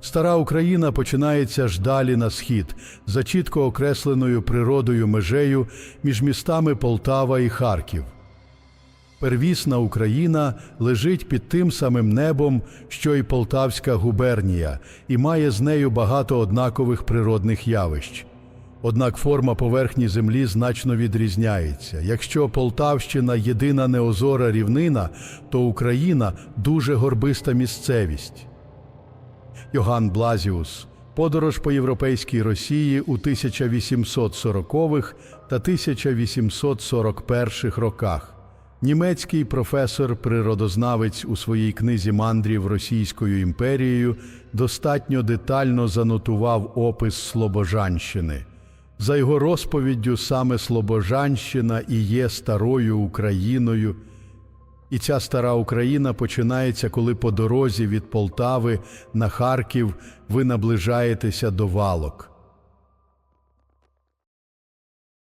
Стара Україна починається ж далі на схід, за чітко окресленою природою межею між містами Полтава і Харків. Первісна Україна лежить під тим самим небом, що й Полтавська губернія, і має з нею багато однакових природних явищ. Однак форма поверхні землі значно відрізняється. Якщо Полтавщина єдина неозора рівнина, то Україна дуже горбиста місцевість. Йоганн Блазіус Подорож по європейській Росії у 1840-х та 1841 роках. Німецький професор-природознавець у своїй книзі мандрів Російською імперією достатньо детально занотував опис Слобожанщини. За його розповіддю, саме Слобожанщина і є старою Україною. І ця стара Україна починається, коли по дорозі від Полтави на Харків ви наближаєтеся до валок.